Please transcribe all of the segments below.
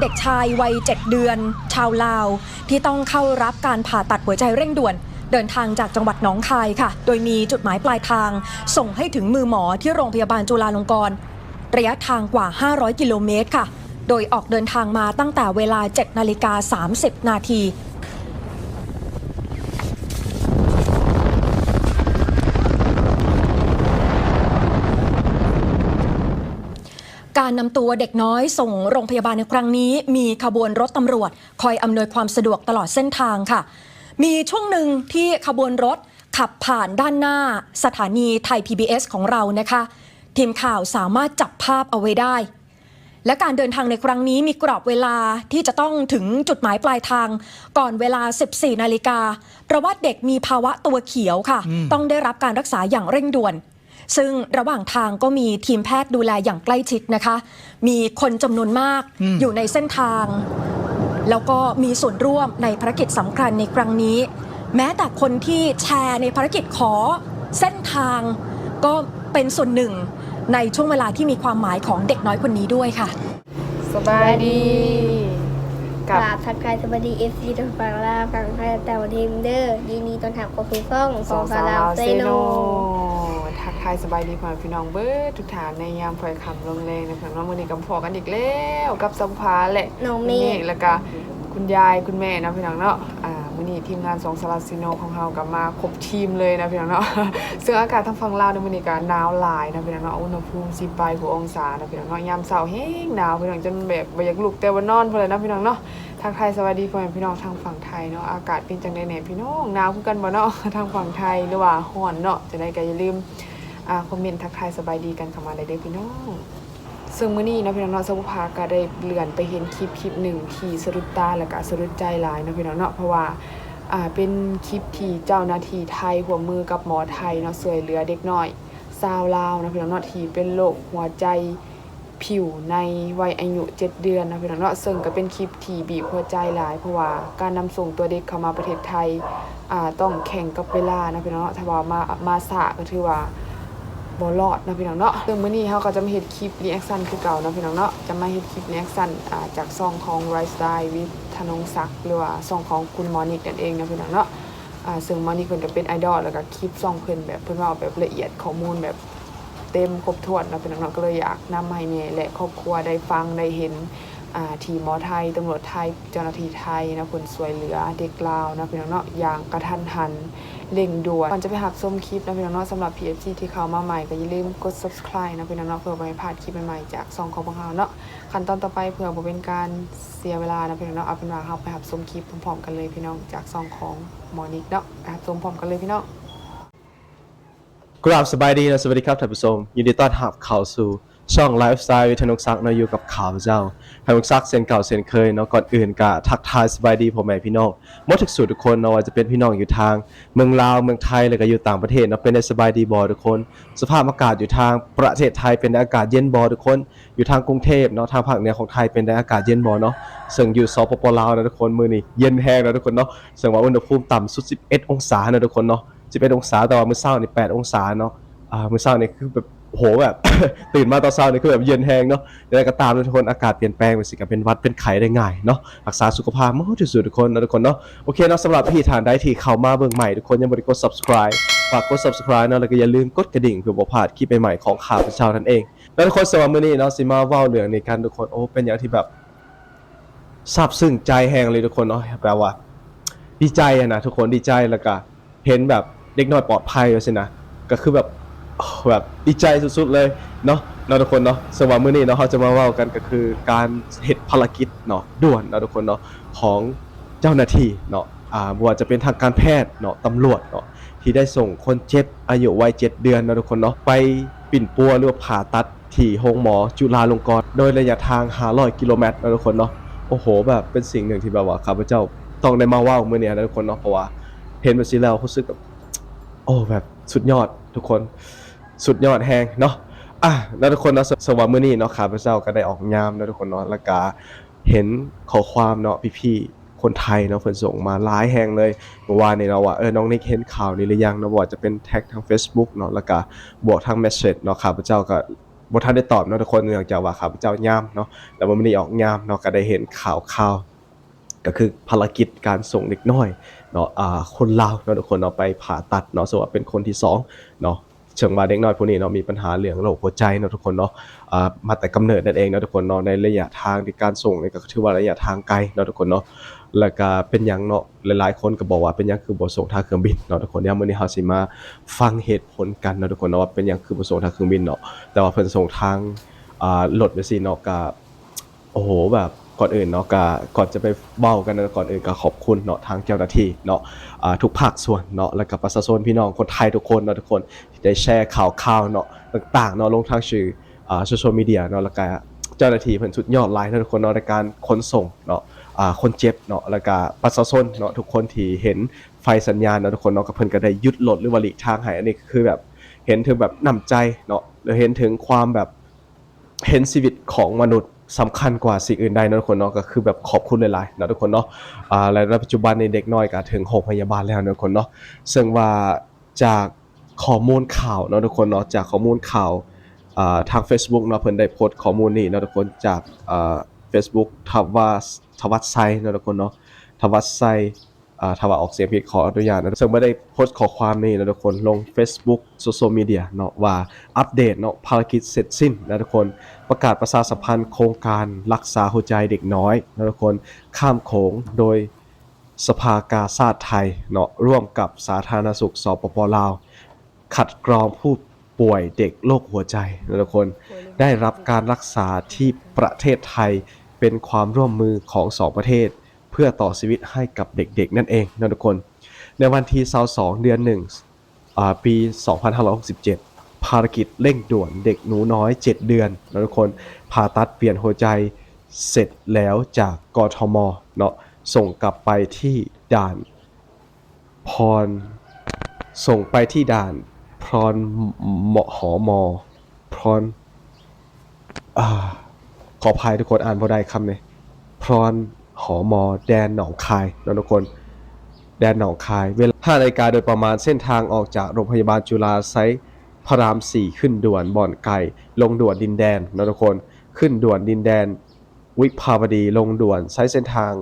เด็กชายวัย 7 เดือน ชาวลาว ที่ต้องเข้ารับการผ่าตัดหัวใจเร่งด่วน เดินทางจากจังหวัดหนองคายค่ะ โดยมีจุดหมายปลายทาง ส่งให้ถึงมือหมอที่โรงพยาบาลจุฬาลงกรณ์ระยะทางกว่า 500 กิโลเมตรค่ะ โดยออกเดินทางมาตั้งแต่เวลา 7 นาฬิกา 30 นาที การนำตัวเด็กน้อยส่งโรงพยาบาลในครั้งนี้ มีขบวนรถตำรวจ คอยอำนวยความสะดวกตลอดเส้นทางค่ะ มีช่วงหนึ่งที่ขบวนรถขับผ่านด้านหน้าสถานีไทย PBS ของเรานะคะ ทีมข่าวสามารถจับภาพเอาไว้ได้ และการเดินทางในครั้งนี้มีกรอบเวลาที่จะต้องถึงจุดหมายปลายทาง ก่อนเวลา 14 นาฬิกาเพราะว่าเด็กมีภาวะตัวเขียวค่ะ ต้องได้รับการรักษาอย่างเร่งด่วน ซึ่งระหว่างทางก็มีทีมแพทย์ดูแลอย่างใกล้ชิดนะคะ มีคนจำนวนมากอยู่ในเส้นทาง แล้วก็มีส่วนร่วมในภารกิจสำคัญในครั้งนี้ แม้แต่คนที่แชร์ในภารกิจขอเส้นทางก็เป็นส่วนหนึ่งในช่วงเวลาที่มีความหมายของเด็กน้อยคนนี้ด้วยค่ะ สบายดีกกับราบทักทายสวัสดีเอฟซีทุกฝั่งลาวฝั่งไทยแต่วันทีมเดอร์ยินดีต้อนรับเข้าสู่ช่องสองสาวลาวเซโน ทักทายสบายดีพ่อแม่พี่น้องเบิร์ดทุกฐานในยามพลอยคำลงแรงนะคะน้องมือนี้กับพอกันอีกแล้วกับสัมภาระแหละน้องเมฆฆแล้วก็คุณยายคุณแม่นะพี่น้องเนาะอ่ามื้อนี้ทีมงานสองสลัดซิโนของเรากลับมาครบทีมเลยนะพี่น้องเนาะซึ่งอากาศทางฝั่งลาวในมื้อนี้ก็หนาวหลายนะพี่น้องเนาะอุณหภูมิสิบปลายกว่าองศานะพี่น้องเนาะยามเช้าแห้งหนาวพี่น้องจนแบบบ่อยากลุกแต่ว่านอนพุ่นเลยนะพี่น้องเนาะทักทายสวัสดีพ่อแม่พี่น้องทางฝั่งไทยเนาะอากาศเป็นจังได๋แหน่พี่น้องหนาวคือกันบ่เนาะทางฝั่งไทยหรือว่าร้อนเนาะจะได้ก็อย่าลืม อ่าคอมเมนต์ทักทายสบายดีกันเข้ามาได้เด้อพี่น้องซึ่งมื้อนี้นะพี่น้องเนาะสมุภาก็ได้เลื่อนไปเห็นคลิปคลิปหนึ่งที่สะดุดตาแล้วก็สะดุดใจหลายนะพี่น้องเนาะเพราะว่าอ่าเป็นคลิปที่เจ้าหน้าที่ไทยหัวมือกับหมอไทยเนาะช่วยเหลือเด็กน้อยชาวลาวนะพี่น้องเนาะที่เป็นโรคหัวใจผิวในวัยอายุ7เดือนนะพี่น้องเนาะซึ่งก็เป็นคลิปที่บีบหัวใจหลาย เพราะว่าการนำส่งตัวเด็กเข้ามาประเทศไทยอ่าต้องแข่งกับเวลานะพี่น้องเนาะถ้าว่ามามาสะก็ถือว่า บ่รอดนะพี่น้องเนาะซึ่งมื้อนี้เขาก็จะมาเฮ็ดคลิปรีแอคชั่นคือเก่านะพี่น้องเนาะ จะมาเฮ็ดคลิปรีแอคชั่นจากซองของ Rise Style with ธนงศักดิ์หรือว่าซองของคุณมอนิกนั่นเองนะพี่น้องเนาะซึ่งมอนิกเพิ่นก็เป็นไอดอลแล้วก็คลิปซองเพิ่นแบบเพิ่นเว้าแบบละเอียดข้อมูลแบบเต็มครบถ้วนนะพี่น้องเนาะก็เลยอยากนำมาให้แม่และครอบครัวได้ฟังได้เห็น ทีมหมอไทยตำรวจไทยเจ้าหน้าที่ไทยนะผลสวยเหลือเด็กลาวนะพี่น้องเนาะอย่างกระทันหันเร่งด่วนก่อนจะไปหักส้มคลิปนะพี่น้องเนาะสำหรับ PFC ที่เข้ามาใหม่ก็อย่าลืมกด subscribe นะพี่น้องเนาะเพื่อบ่พลาดคลิปใหม่ๆจากซองของพวกเราเนาะขั้นตอนต่อไปเพื่อบ่เป็นการเสียเวลานะพี่น้องเนาะเอาเป็นว่าเราไปหักส้มคลิปพร้อมๆกันเลยพี่น้องจากซองของหมอนิกเนาะไปหักส้มพร้อมกันเลยพี่น้องกราบสบายดีนะสวัสดีครับท่านผู้ชมยินดีต้อนรับเข้าสู่ ช่องไลฟ์สไตล์วิทนุกซักเนาะอยู่กับข่าวเจ้าทนุกซักเส้นเก่าเส้นเคยเนาะก่อนอื่นก็ทักทายสบายดีพ่อแม่พี่น้องมดทุกสูตรทุกคนเนาะว่าจะเป็นพี่น้องอยู่ทาง เมืองลาวเมืองไทยแล้วก็อยู่ต่างประเทศเนาะเป็นได้สบายดีบอทุกคน สภาพอากาศอยู่ทางประเทศไทยเป็นได้อากาศเย็นบอทุกคน อยู่ทางกรุงเทพเนาะทางภาคเหนือของไทยเป็นได้อากาศเย็นบอเนาะซึ่งอยู่สปปลาวนะทุกคนมือนี้เย็นแห้งนะทุกคนเนาะซึ่งว่าอุณหภูมิต่ำสุด 11 องศานะทุกคนเนาะ11องศาแต่ว่ามื้อเช้านี่8องศาเนาะอ่ามื้อเช้านี่คือแบบ โหแบบ ตื่นมาตอนเช้านี่คือแบบเย็นแฮงเนาะยังไงก็ตามทุกคนอากาศเปลี่ยนแปลงไปสิกับเป็นวัดเป็นไข้ได้ง่ายเนาะรักษาสุขภาพมากที่สุดทุกคนนะทุกคนเนาะโอเคเนาะสำหรับพี่ทานได้ที่เข้ามาเบิ่งใหม่ทุกคนยังบ่ได้กด subscribe ฝากกด subscribe เนาะแล้วก็อย่าลืมกดกระดิ่งเพื่อบ่พลาดคลิปใหม่ๆของข่าวประชานั่นเองแล้วทุกคนสำหรับมื้อนี้เนาะสิมาเว้าเรื่องในการทุกคนโอ้เป็นอย่างที่แบบซาบซึ้งใจแฮงเลยทุกคนเนาะแปลว่า ดีใจอะนะทุกคนดีใจแล้วก็เห็นแบบเด็กน้อยปลอดภัยว่าสินะก็คือแบบ แบบดีใจสุดๆเลยเนาะเนาะทุกคนเนาะสำหรับมื้อนี้เนาะเขาจะมาเว้ากันก็คือการเฮ็ดภารกิจเนาะด่วนเนาะทุกคนเนาะของเจ้าหน้าที่เนาะอ่าบว่าจะเป็นทางการแพทย์เนาะตำรวจเนาะที่ได้ส่งคนเจ็บอายุวัย7เดือนเนาะทุกคนเนาะไปปิ่นปัวหรือว่าผ่าตัดที่โรงหมอจุฬาลงกรณ์โดยระยะทาง500กิโลเมตรเนาะทุกคนเนาะโอ้โหแบบเป็นสิ่งหนึ่งที่แบบว่าข้าพเจ้าต้องได้มาว้ามื้อนี้นะทุกคนเนาะเพราะว่าเห็นแบบนี้แล้วรู้สึกแบบโอ้แบบสุดยอดทุกคน สุดยอดแฮงเนาะอะแล้วทุกคนเนาะสวัสดีมื้อนี้เนาะข้าพเจ้าก็ได้ออกยามแล้วทุกคนเนาะแล้วก็เห็นข้อความเนาะพี่ๆคนไทยเนาะเพิ่นส่งมาหลายแฮงเลยเมื่อวานนี้เนาะว่าเออน้องนิกเห็นข่าวนี้หรือยังเนาะบ่ว่าจะเป็นแท็กทาง Facebook เนาะแล้วก็บวกทางเมสเซจเนาะข้าพเจ้าก็บ่ทันได้ตอบเนาะทุกคนเนื่องจากว่าข้าพเจ้ายามเนาะแล้วมันไม่ได้ออกยามเนาะก็ได้เห็นข่าวข่าวก็คือภารกิจการส่งเด็กน้อยเนาะอ่าคนลาวเนาะทุกคนเอาะไปผ่าตัดเนาะสว่าเป็นคนที่สองเนาะ เชิงว่าเด็กน้อยพวกนี้เนาะมีปัญหาเรื่องโรคหัวใจเนาะทุกคนเนาะอ่ามาแต่กำเนิดนั่นเองเนาะทุกคนเนาะในระยะทางในการส่งนี่ก็ถือว่าระยะทางไกลเนาะทุกคนเนาะแล้วก็เป็นยังเนาะหลายๆ คนก็บอกว่าเป็นยังคือบ่ส่งทางเครื่องบินเนาะทุกคนเดี๋ยมื้อนี้เฮาสิมาฟังเหตุผลกันเนาะทุกคนเนาะว่าเป็นยังคือบ่ส่งทางเครื่องบินเนาะแต่ว่าเพิ่นส่งทางอ่ารถไปสิเนาะก็โอ้โหแบบ ก่อนอื่นเนาะก็ก่อนจะไปเว้ากันนะก่อนอื่นก็ขอบคุณเนาะทางเจ้าหน้าที่เนาะทุกภาคส่วนเนาะแล้วก็ประชาชนพี่น้องคนไทยทุกคนเนาะทุกคนที่ได้แชร์ข่าวข่าวเนาะต่างๆเนาะลงทางสื่ออ่าโซเชียลมีเดียเนาะแล้วก็เจ้าหน้าที่เพิ่นสุดยอดหลนาะทุกคนเนาะในการขนส่งเนาะคนเจ็บเนาะแล้วก็ประชาชนเนาะทุกคนที่เห็นไฟสัญญาณเนาะทุกคนเนาะก็เพิ่นก็ได้ยุดรถหรือว่าหลีกทางให้อันนี้คือแบบเห็นถึงแบบน้ำใจเนาะแล้วเห็นถึงความแบบเห็นชีวิตของมนุษย์ สำคัญกว่าสิ่งอื่นใดนะทุกคนเนาะก็คือแบบขอบคุณหลายๆนะทุกคนเนาะอ่าและในปัจจุบันในเด็กน้อยก็ถึงโรงพยาบาลแล้วนะทุกคนเนาะซึ่งว่าจากข้อมูลข่าวเนาะทุกคนเนาะจากข้อมูลข่าวอ่าทาง Facebook เนาะเพิ่นได้โพสต์ข้อมูลนี้เนาะทุกคนจากอ่า Facebook ทวัสทวัสไซเนาะทุกคนเนาะทวัสไซ ถ้าว่าออกเสียงผิดขออนุญาตนะซึ่งไม่ได้โพสต์ขอความนี้นะทุกคนลง Facebook โซเชียลมีเดียเนาะว่าอัปเดตเนาะภารกิจเสร็จสิ้นนะทุกคนประกาศประชาสัมพันธ์โครงการรักษาหัวใจเด็กน้อยนะทุกคนข้ามโขงโดยสภากาชาติไทยเนาะร่วมกับสาธารณสุขสปปลาวคัดกรองผู้ป่วยเด็กโรคหัวใจนะทุกคนได้รับการรักษาที่ประเทศไทยเป็นความร่วมมือของสองประเทศ เพื่อต่อชีวิตให้กับเด็กๆ นั่นเองนะทุกคน ในวันที่22เดือน1อ่าปี 2567 ภารกิจเร่งด่วนเด็กหนูน้อย 7 เดือนนะทุกคนผ่าตัดเปลี่ยนหัวใจเสร็จแล้วจากกทมเนาะส่งกลับไปที่ด่านพร ส่งไปที่ด่านพรหมหอมอพรอขออภัยทุกคนอ่านพอได้คำเลยพร หอมอ แดนหนองคายนะทุกคน แดนหนองคาย เวลา5นาฬิกาโดยประมาณเส้นทางออกจากโรงพยาบาลจุฬาไซพระราม4ขึ้นด่วนบ่อนไก่ ลงด่วนดินแดนนะทุกคน ขึ้นด่วนดินแดน วิภาวดีลงด่วนใช้เส้นทาง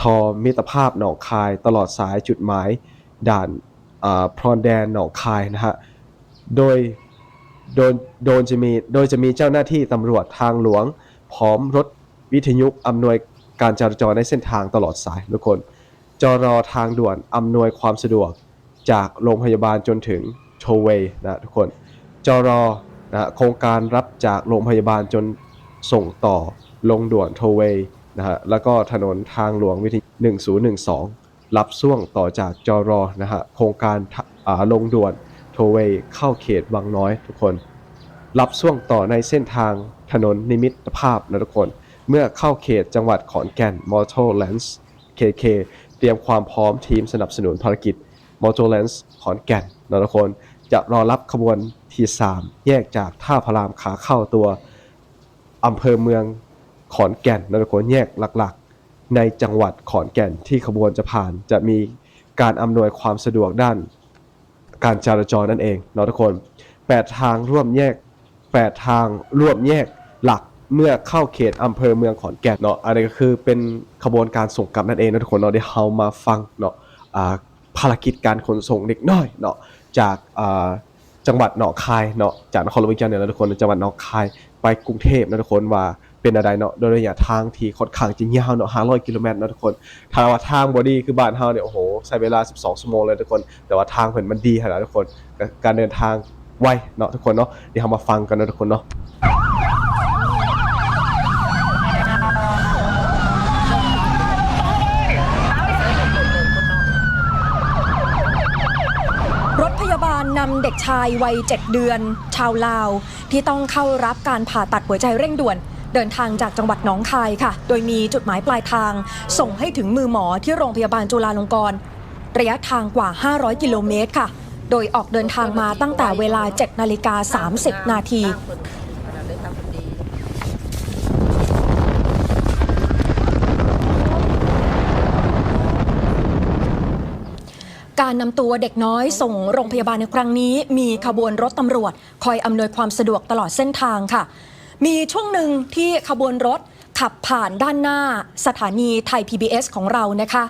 ทอมิตรภาพหนองคาย ตลอดสายจุดหมาย ด่านอ่าพรแดนหนองคายนะฮะโดยโดนโดนจะมีโดยจะมีเจ้าหน้าที่ตำรวจทางหลวง พร้อมรถวิทยุอำนวย การจราจรในเส้นทางตลอดสายทุกคน จรอทางด่วนอำนวยความสะดวกจากโรงพยาบาลจนถึงโชเวย์นะทุกคน จรอนะโครงการรับจากโรงพยาบาลจนส่งต่อลงด่วนโทเวย์นะฮะแล้วก็ถนนทางหลวงวิทยุ1012 รับช่วงต่อจากจรอนะฮะโครงการอ่าลงด่วนโทเวย์เข้าเขตบางน้อยทุกคน รับช่วงต่อในเส้นทางถนนนิมิตภาพนะทุกคน เมื่อเข้าเขตจังหวัดขอนแก่นมอ t o l a n d s KK เตรียมความพร้อมทีมสนับสนุนภารกิจมอ t o l a n d s ขอนแก่นนะทุกคนจะรอรับขบวนที่ 3 แยกจากท่าพระรามขาเข้าตัวอำเภอเมืองขอนแก่นนะทุกคนแยกหลักๆ ในจังหวัดขอนแก่นที่ขบวนจะผ่านจะมีการอำนวยความสะดวกด้าน การจราจรนั่นเองนาะทุกคน8ทางร่วมแยก8ทางร่วมแยกหลัก เมื่อเข้าเขตอำเภอเมืองขอนแก่นเนาะอันนี้ก็คือเป็นขบวนการส่งกลับนั่นเองนะทุกคนเนาะเดี๋ยวเรามาฟังเนาะภารกิจการขนส่งเด็กน้อยเนาะจากจังหวัดหนองคายเนาะจากนครหลวงวิจารณ์เนี่ยนะทุกคนจังหวัดหนองคายไปกรุงเทพนะทุกคนว่าเป็นอะไรเนาะโดยระยะทางที่ค่อนข้างจะยาวเนาะ500กิโลเมตรนะทุกคนถ้าว่าทางบอดี้คือบ้านเฮาเนี่ยโอ้โหใช้เวลา 12ชั่วโมงเลยทุกคน แต่ว่าทางเพิ่นมันดีขนาดทุกคนก็การเดินทางไวเนาะทุกคนเนาะเดี๋ยวเรามาฟังกันนะทุกคนเนาะ รถพยาบาล นำเด็กชายวัย 7 เดือน ชาวลาว ที่ต้องเข้ารับการผ่าตัดหัวใจเร่งด่วน เดินทางจากจังหวัดหนองคายค่ะ โดยมีจุดหมายปลายทาง ส่งให้ถึงมือหมอที่โรงพยาบาลจุฬาลงกรณ์ระยะทางกว่า 500 กิโลเมตรค่ะ โดยออกเดินทางมาตั้งแต่เวลา 7 นาฬิกา 30 นาที การนำตัวเด็กน้อยส่งโรงพยาบาลในครั้งนี้ มีขบวนรถตำรวจ คอยอำนวยความสะดวกตลอดเส้นทางค่ะ มีช่วงหนึ่งที่ขบวนรถขับผ่านด้านหน้าสถานีไทย PBS ของเรานะคะ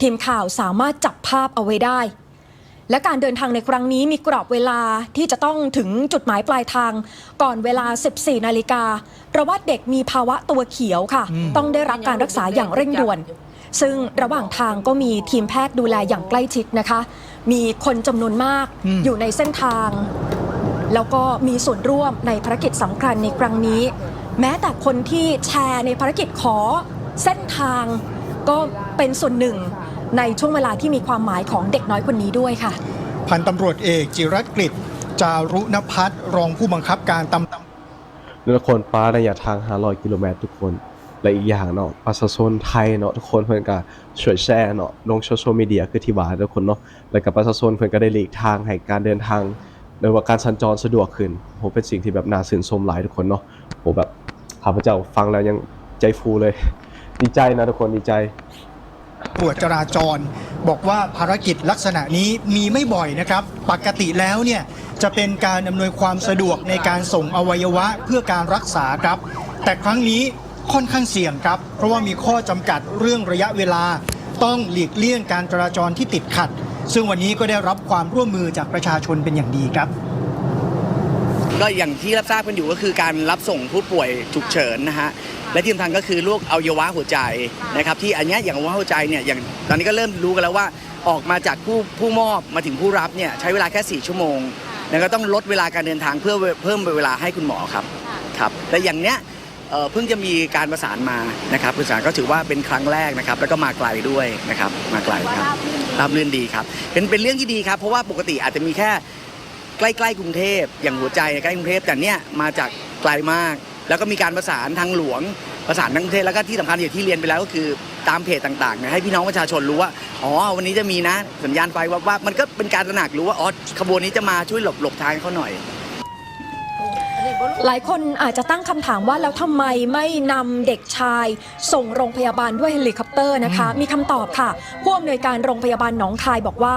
ทีมข่าวสามารถจับภาพเอาไว้ได้ และการเดินทางในครั้งนี้มีกรอบเวลาที่จะต้องถึงจุดหมายปลายทาง ก่อนเวลา 14 นาฬิกาเพราะว่าเด็กมีภาวะตัวเขียวค่ะ ต้องได้รับการรักษาอย่างเร่งด่วน ซึ่งระหว่างทางก็มีทีมแพทย์ดูแลอย่างใกล้ชิดนะคะ มีคนจำนวนมากอยู่ในเส้นทาง แล้วก็มีส่วนร่วมในภารกิจสำคัญในครั้งนี้ แม้แต่คนที่แชร์ในภารกิจขอเส้นทางก็เป็นส่วนหนึ่ง ในช่วงเวลาที่มีความหมายของเด็กน้อยคนนี้ด้วยค่ะ พันตำรวจเอกจิรกฤษจารุณพัฒน์รองผู้บังคับการตำนครฟ้าระยะทาง 500 กิโลเมตรทุกคน และอีกอย่างเนาะประชาชนไทยเนาะทุกคนเพิ่นก็ช่วยแชร์เนาะลงโซเชียลมีเดียคือที่ว่าทุกคนเนาะแล้วก็ประชาชนเพิ่นก็ได้หลีกทางให้การเดินทางโดยว่าการสัญจรสะดวกขึ้นโหเป็นสิ่งที่แบบน่าชื่นชมหลายทุกคนเนาะโหแบบข้าพเจ้าฟังแล้วยังใจฟูเลย ดีใจนะทุกคนดีใจ ตรวจจราจร บอกว่าภารกิจลักษณะนี้มีไม่บ่อยนะครับ ปกติแล้วเนี่ยจะเป็นการอำนวยความสะดวกในการส่งอวัยวะเพื่อการรักษาครับ แต่ครั้งนี้ค่อนข้างเสี่ยงครับ เพราะว่ามีข้อจำกัดเรื่องระยะเวลา ต้องหลีกเลี่ยงการจราจรที่ติดขัด ซึ่งวันนี้ก็ได้รับความร่วมมือจากประชาชนเป็นอย่างดีครับ ก็อย่างที่รับทราบกันอยู่ก็คือการรับส่งผู้ป่วยฉุกเฉินนะฮะและที่สำคัญก็คือโรคอวัยวะหัวใจนะครับที่อันเนี้ยอย่างอวัยวะหัวใจเนี่ยอย่างตอนนี้ก็เริ่มรู้กันแล้วว่าออกมาจากผู้ผู้มอบมาถึงผู้รับเนี่ยใช้เวลาแค่ 4 ชั่วโมง แล้วก็ต้องลดเวลาการเดินทางเพื่อเพิ่มเวลาให้คุณหมอครับครับและอย่างเนี้ยเอ่อเพิ่งจะมีการประสานมานะครับประสานก็ถือว่าเป็นครั้งแรกนะครับ แล้วก็มาไกลด้วยนะครับมาไกลครับราบรื่นดีครับเป็นเป็นเรื่องที่ดีครับ เพราะว่าปกติอาจจะมีแค่ ใกล้ๆกรุงเทพอย่างหัวใจใกล้กรุงเทพแต่เนี่ยมาจากไกลมาก แล้วก็มีการประสานทางหลวงประสานทางกรุงเทพแล้วก็ที่สำคัญอย่างที่เรียนไปแล้วก็คือตามเพจต่างๆเนี่ยให้พี่น้องประชาชนรู้ว่าอ๋อวันนี้จะมีนะสัญญาณไฟว่าว่ามันก็เป็นการตระหนักรู้ว่าอ๋อขบวนนี้จะมาช่วยหลบหลบทางเขาหน่อย หลายคนอาจจะตั้งคำถามว่าแล้วทำไมไม่นำเด็กชาย ส่งโรงพยาบาลด้วยเฮลิคอปเตอร์นะคะ มีคำตอบค่ะผู้อำนวยการโรงพยาบาลหนองคายบอกว่า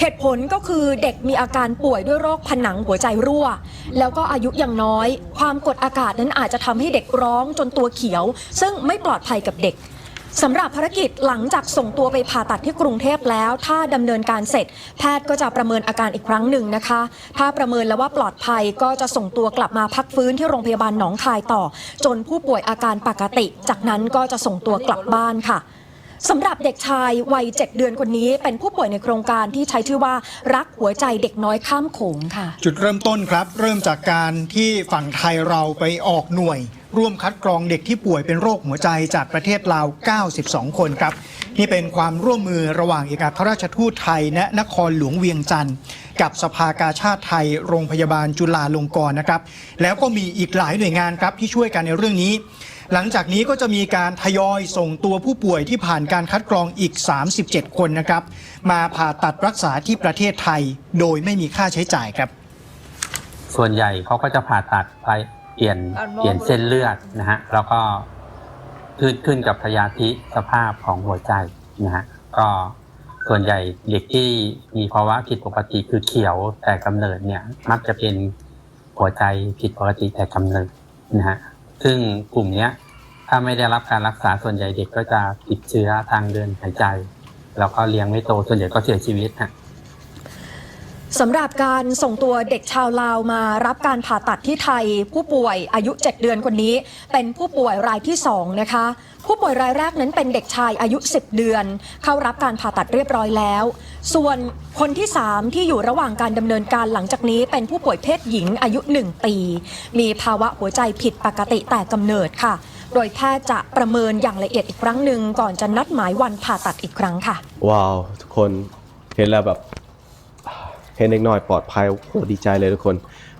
เหตุผลก็คือเด็กมีอาการป่วยด้วยโรคผนังหัวใจรั่ว แล้วก็อายุยังน้อย ความกดอากาศนั้นอาจจะทำให้เด็กร้องจนตัวเขียว ซึ่งไม่ปลอดภัยกับเด็กสำหรับภารกิจหลังจากส่งตัวไปผ่าตัดที่กรุงเทพแล้ว ถ้าดำเนินการเสร็จ แพทย์ก็จะประเมินอาการอีกครั้งหนึ่งนะคะ ถ้าประเมินแล้วว่าปลอดภัยก็จะส่งตัวกลับมาพักฟื้นที่โรงพยาบาลหนองคายต่อ จนผู้ป่วยอาการปกติ จากนั้นก็จะส่งตัวกลับบ้านค่ะ สำหรับเด็กชายวัย 7 เดือนคนนี้ เป็นผู้ป่วยในโครงการที่ใช้ชื่อว่ารักหัวใจเด็กน้อยข้ามโขงค่ะ จุดเริ่มต้นครับ เริ่มจากการที่ฝั่งไทยเราไปออกหน่วย ร่วมคัดกรองเด็กที่ป่วยเป็นโรคหัวใจจากประเทศลาว 92 คนครับ นี่เป็นความร่วมมือระหว่างเอกอัครราชทูตไทย และนครหลวงเวียงจันทร์กับสภากาชาติไทย โรงพยาบาลจุฬาลงกรณ์นะครับ แล้วก็มีอีกหลายหน่วยงานครับที่ช่วยกันในเรื่องนี้ หลังจากนี้ก็จะมีการทยอยส่งตัวผู้ป่วยที่ผ่านการคัดกรองอีก 37 คนนะครับ มาผ่าตัดรักษาที่ประเทศไทย โดยไม่มีค่าใช้จ่ายครับ ส่วนใหญ่เขาก็จะผ่าตัดไปเปลี่ยนเปลี่ยนเส้นเลือดนะฮะแล้วก็ขึ้นขึ้นกับพยาธิสภาพของหัวใจนะฮะก็ส่วนใหญ่เด็กที่มีภาวะผิดปกติคือเขียวแต่กำเนิดเนี่ยมักจะเป็นหัวใจผิดปกติแต่กำเนิดนะฮะซึ่งกลุ่มเนี้ย ถ้าไม่ได้รับการรักษาส่วนใหญ่เด็กก็จะติดเชื้อทางเดินหายใจ แล้วก็เลี้ยงไม่โตส่วนใหญ่ก็เสียชีวิตฮะสำหรับการส่งตัวเด็กชาวลาวมารับการผ่าตัดที่ไทย ผู้ป่วยอายุ 7 เดือนคนนี้ เป็นผู้ป่วยรายที่ 2 นะคะ ผู้ป่วยรายแรกนั้นเป็นเด็กชายอายุ 10 เดือน เข้ารับการผ่าตัดเรียบร้อยแล้ว ส่วนคนที่ 3 ที่อยู่ระหว่างการดำเนินการหลังจากนี้ เป็นผู้ป่วยเพศหญิงอายุ 1 ปี มีภาวะหัวใจผิดปกติแต่กำเนิดค่ะ โดยแพทย์จะประเมินอย่างละเอียดอีกครั้งหนึ่งก่อนจะนัดหมายวันผ่าตัดอีกครั้งค่ะ ว้าว ทุกคนเห็นแล้วแบบ เห็นเด็กน้อยปลอดภัยโอ้โหดีใจเลยทุกคน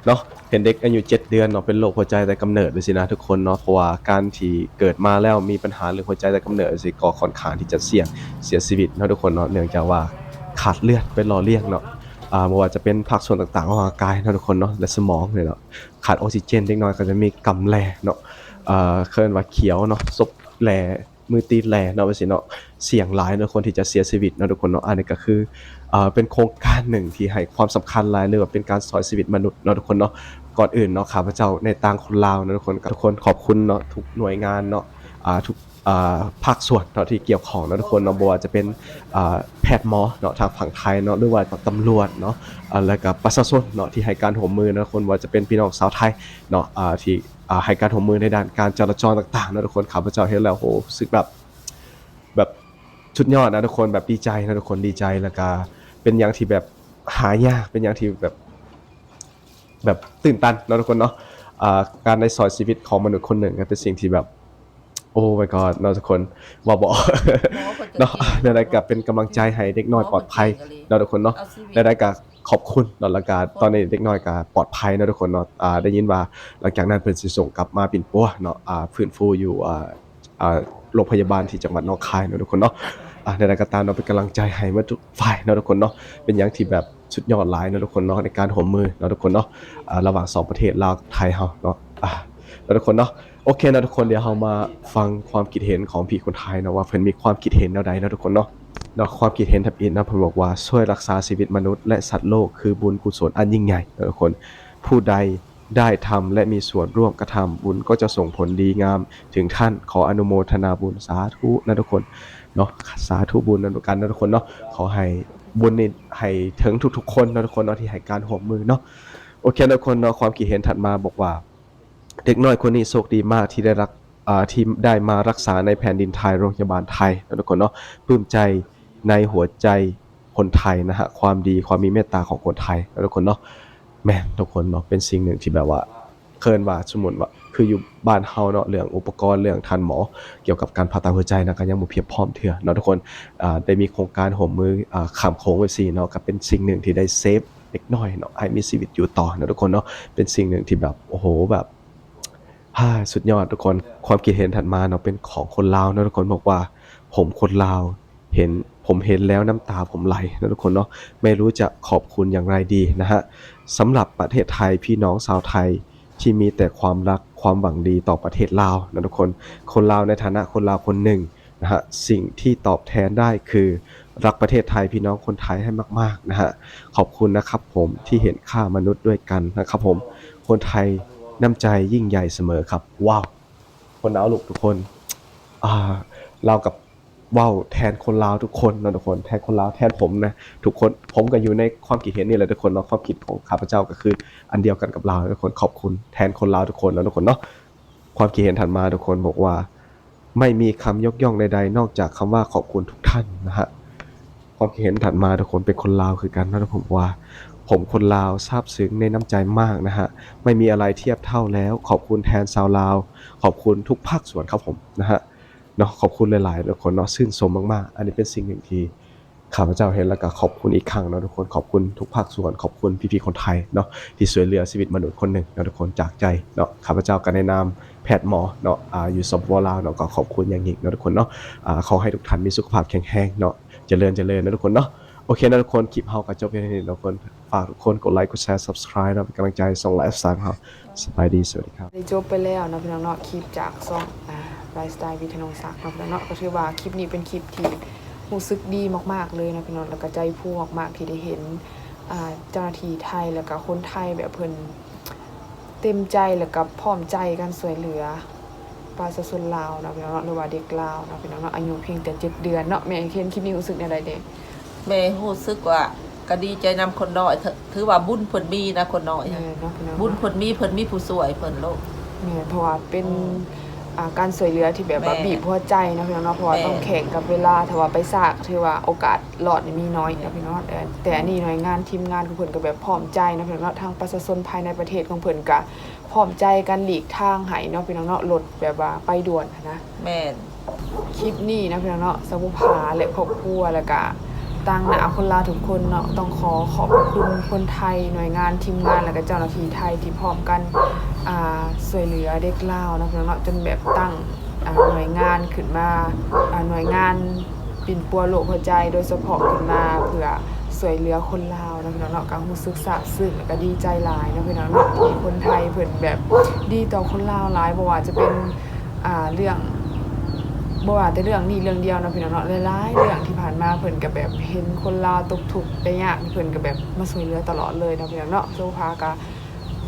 เนาะเห็นเด็กอายุ7เดือนเนาะเป็นโรคหัวใจแต่กำเนิดเลยสินะทุกคนเนาะเพราะว่าการที่เกิดมาแล้วมีปัญหาเรื่องหัวใจแต่กำเนิดสิก็ค่อนข้างที่จะเสี่ยงเสียชีวิตเนาะทุกคนเนาะเนื่องจากว่าขาดเลือดเป็นหล่อเลี้ยงเนาะอ่าไม่ว่าจะเป็นภาคส่วนต่างๆของร่างกายเนาะทุกคนเนาะและสมองเนี่ยเนาะขาดออกซิเจนเล็กน้อยก็จะมีกำแลเนาะ อ่อเคลื่อนว่าเขียวเนาะซบแหลมือตีแหล่เนาะว่าสิเนาะเสี่ยงหลายเนาะคนที่จะเสียชีวิตเนาะทุกคนเนาะอันนี้ก็คือเอ่อเป็นโครงการหนึ่งที่ให้ความสำคัญหลายเลยว่าเป็นการสอยชีวิตมนุษย์เนาะทุกคนเนาะก่อนอื่นเนาะข้าพเจ้าในต่างคนลาวเนาะทุกคนทุกคนขอบคุณเนาะทุกหน่วยงานเนาะอ่าทุก ภาคส่วนเนาะที่เกี่ยวข้องนะทุกคนเนาะบ่ว่าจะเป็นแพทย์หมอเนาะทางฝั่งไทยเนาะหรือว่าตำรวจเนาะแล้วก็ประชาชนเนาะที่ให้การห่วมมือนะทุกคนว่าจะเป็นพี่น้องชาวไทยเนาะที่ให้การห่วมมือในด้านการจราจรต่างๆนะทุกคนข้าพเจ้าเห็นแล้วโหรู้สึกแบบแบบชุดยอดนะทุกคนแบบดีใจนะทุกคนดีใจแล้วก็เป็นอย่างที่แบบหายากเป็นอย่างที่แบบแบบตื่นตันเนาะทุกคนเนาะการได้สอนชีวิตของมนุษย์คนหนึ่งเป็นสิ่งที่แบบ โอ้ my god เนาะทุกคนว่าบอกเนาะในรายการเป็นกำลังใจให้เด็กน้อยปลอดภัยเนาะทุกคนเนาะในรายการขอบคุณเนาะรายการตอนนี้เด็กน้อยก็ปลอดภัยเนาะทุกคนเนาะอ่าได้ยินว่าหลังจากนั้นเพิ่นสิส่งกลับมาปิ่นปัวเนาะอ่าฟื้นฟูอยู่อ่าอ่าโรงพยาบาลที่จังหวัดหนองคายเนาะทุกคนเนาะอ่าในรายการตามเราเป็นกำลังใจให้มาทุกฝ่ายเนาะทุกคนเนาะเป็นอย่างที่แบบสุดยอดหลายเนาะทุกคนเนาะในการห่วมมือเนาะทุกคนเนาะอ่าระหว่างสองประเทศลาวกับไทยเฮาเนาะอ่าเนาะทุกคนเนาะ โอเคนะทุกคนเดี๋ยวเรามาฟังความคิดเห็นของพี่คนไทยนะว่าเพิ่นมีความคิดเห็นแนวใดนะทุกคนเนาะเนาะความคิดเห็นทับอินนะเพิ่นบอกว่าช่วยรักษาชีวิตมนุษย์และสัตว์โลกคือบุญกุศลอันยิ่งใหญ่นะทุกคน ผู้ใดได้ทำและมีส่วนร่วมกระทำบุญก็จะส่งผลดีงาม ถึงท่านขออนุโมทนาบุญสาธุนะทุกคนเนาะสาธุบุญนะทุกกันนะทุกคนเนาะขอให้บุญนี่ให้ถึงทุกๆคนนะทุกคนเนาะที่ให้การห่วมมือเนาะโอเคนะทุกคนเนาะความคิดเห็นถัดมาบอกว่า เด็กน้อยคนนี้โชคดีมากที่ได้รักอ่าที่ได้มารักษาในแผ่นดินไทยโรงพยาบาลไทยนะทุกคนเนาะปลื้มใจในหัวใจคนไทยนะฮะความดีความมีเมตตาของคนไทยนะทุกคนเนาะแม่ทุกคนเนาะเป็นสิ่งหนึ่งที่แบบว่าเคินว่าสมมุติว่าคืออยู่บ้านเฮาเนาะเรื่องอุปกรณ์เรื่องทันหมอ เกี่ยวกับการผ่าตัดหัวใจนะก็ยังบ่เพียบพร้อมเทื่อเนาะทุกคนอ่าได้มีโครงการห่มมืออ่าขามโค้งไว้สิเนาะก็เป็นสิ่งหนึ่งที่ได้เซฟเด็กน้อยเนาะให้มีชีวิตอยู่ต่อนะทุกคนเนาะเป็นสิ่งหนึ่งที่แบบโอ้โหแบบ ฮ่าสุดยอดทุกคน ความคิดเห็นถัดมาเนาะเป็นของคนลาวนะทุกคนบอกว่า ผมคนลาวเห็นผมเห็นแล้วน้ำตาผมไหลนะทุกคนเนาะไม่รู้จะขอบคุณอย่างไรดีนะฮะสำหรับประเทศไทยพี่น้องชาวไทยที่มีแต่ความรักความหวังดีต่อประเทศลาวนะทุกคน คนลาวในฐานะคนลาวคนหนึ่งนะฮะสิ่งที่ตอบแทนได้คือ รักประเทศไทยพี่น้องคนไทยให้มากๆนะฮะขอบคุณนะครับผมที่เห็นค่ามนุษย์ด้วยกันนะครับผมคนไทย น้ำใจยิ่งใหญ่เสมอครับ ว้าว คนลาวลูกทุกคนอ่าเรากับว้าวแทนคนลาวทุกคนนะทุกคนแทนคนลาวแทนผมนะทุกคนผมก็อยู่ในความคิดเห็นนี่แหละทุกคนเนาะความคิดของข้าพเจ้าก็คือ อันเดียวกันกับเราทุกคนขอบคุณแทนคนลาวทุกคนแล้วทุกคนเนาะความคิดเห็นถัดมาทุกคนบอกว่า ไม่มีคำยกย่องใดๆ นอกจากคำว่าขอบคุณทุกท่านนะฮะความคิดเห็นถัดมาทุกคนเป็นคนลาวคือกันนะทุกคนว่า ผมคนลาวซาบซึ้งในน้ำใจมากนะฮะ ไม่มีอะไรเทียบเท่าแล้ว ขอบคุณแทนชาวลาว ขอบคุณทุกภาคส่วนครับผมนะฮะเนาะขอบคุณหลายๆทุกคนเนาะชื่นชมมากๆ อันนี้เป็นสิ่งหนึ่งที่ข้าพเจ้าเห็นแล้วก็ขอบคุณอีกครั้งเนาะทุกคนขอบคุณทุกภาคส่วนขอบคุณพี่ๆคนไทยเนาะที่ช่วยเหลือชีวิตมนุษย์คนหนึ่งเนาะทุกคนจากใจเนาะข้าพเจ้ากันในนามแพทย์หมอเนาะอ่าอยู่สปปลาวเนาะก็ขอบคุณอย่างยิ่งเนาะทุกคนเนาะอ่าขอให้ทุกท่านมีสุขภาพแข็งแรงเนาะเจริญเจริญนะทุกคนเนาะโอเคนะทุกคนคลิปเฮาก็จบเพียงเท่านี้ทุกคน ฝากทุกคนกดไลค์กดแชร์ subscribe นะเป็นกำลังใจส่งไลฟ์สไตล์ของเราสบายดีสวัสดีครับได้จบไปแล้วเนาะพี่น้องเนาะคลิปจากซ่องอ่าไลฟ์สไตล์วิทยานงศักดิ์เนาะพี่น้องเนาะก็ถือว่าคลิปนี้เป็นคลิปที่รู้สึกดีมาก ๆ เลยนะพี่น้องแล้วก็ใจฟูมากๆที่ได้เห็นอ่าเจ้าหน้าที่ไทยแล้วก็คนไทยแบบเพิ่นเต็มใจแล้วก็พร้อมใจกันสวยเหลือประชาชนลาวเนาะพี่น้องเนาะหรือว่าเด็กลาวเนาะพี่น้องเนาะอายุเพียงแต่เจ็ดเดือนเนาะแม่เห็นคลิปนี้รู้สึกในอะไรเด็กแม่รู้สึกว่า ก็ดีใจนำคนน้อยเถอะถือว่าบุญเพิ่นมีนะคนน้อยเออเนาะพี่น้องบุญเพิ่นมีเพิ่นมีผู้สวยเพิ่นโลกเนี่ยเพราะว่าเป็นอ่าการสวยเหลือที่แบบว่าแม่บีบหัวใจนะพี่น้องเนาะเพราะว่าแม่ ต้องแข่งกับเวลาถ้าว่าไปซากถือว่าโอกาสรอดนี่มีน้อยนะพี่น้องแต่แต่อันนี้หน่วยงานทีมงานของเพิ่นก็แบบพร้อมใจนะพี่น้องเนาะทางประชาชนภายในประเทศของเพิ่นก็พร้อมใจกันหลีกทางให้เนาะพี่น้องเนาะรถแบบว่าไปด่วนนะ แม่น คลิปนี้นะพี่น้องเนาะสมุภาและครอบครัวแล้วก็ ต่างหนาคนลาทุกคนเนาะต้องขอขอบคุณคนไทยหน่วยงานทีมงานแล้วก็เจ้าหน้าที่ไทยที่พร้อมกันอ่าช่วยเหลือเด็กลาวนะพี่น้องเนาะจนแบบตั้งอ่าหน่วยงานขึ้นมาอ่าหน่วยงานปิ่นปัวโลกหัวใจโดยเฉพาะขึ้นมาเพื่อช่วยเหลือคนลาวนะพี่น้องเนาะก็รู้สึกซาบซึ้งแล้วก็ดีใจหลายนะพี่น้องเนาะที่คนไทยเพิ่นแบบดีต่อคนลาวหลายบ่ว่าจะเป็นอ่าเรื่อง บ่ว่าแต่เรื่องนี้เรื่องเดียวเนาะพี่น้องเนาะหลายๆเรื่องที่ผ่านมาเพิ่นก็แบบเห็นคนลาวตกทุกข์ได้ยากเพิ่นก็แบบมาช่วยเหลือตลอดเลยเนาะพี่น้องเนาะโซภาก็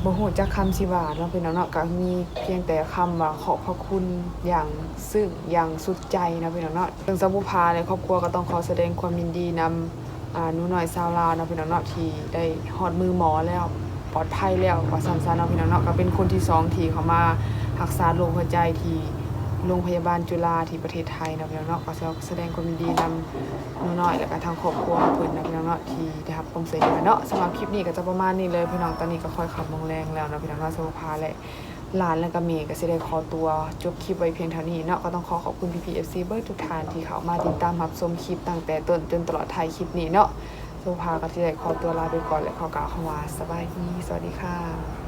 บ่ฮู้จักคำสิว่าเนาะพี่น้องเนาะก็มีเพียงแต่คำว่าขอบพระคุณอย่างซึ้งอย่างสุดใจเนาะพี่น้องเนาะเรื่องสมุภาและครอบครัวก็ต้องขอแสดงความยินดีนำอ่าหนูน้อยชาวลาวเนาะพี่น้องเนาะที่ได้ฮอดมือหมอแล้วปลอดภัยแล้วว่าซั่นๆเนาะพี่น้องเนาะก็เป็นคนที่สองที่เขามารักษาโรคหัวใจที่ โรงพยาบาลจุฬาที่ประเทศไทยนะพี่น้องเนาะก็ขอแสดงความยินดีนำน้อยและก็ทางครอบครัวเพิ่นนะพี่น้องเนาะที่ได้รับความเสียหาเนาะสำหรับคลิปนี้ก็จะประมาณนี้เลยพี่น้องตอนนี้ก็ค่อยขับมองแรงแล้วนะพี่น้องเนาะโซภาและหลานและก็เมย์ก็สิได้ขอตัวจบคลิปไว้เพียงเท่านี้เนาะก็ต้องขอขอบคุณพี่พีเอฟซีเบิร์ทุกท่านที่เข้ามาติดตามรับชมคลิปตั้งแต่ต้นจนตลอดท้ายคลิปนี้เนาะโซภาก็สิได้ขอตัวลาไปก่อนและขอกล่าวคำว่าสบายดีสวัสดีค่ะ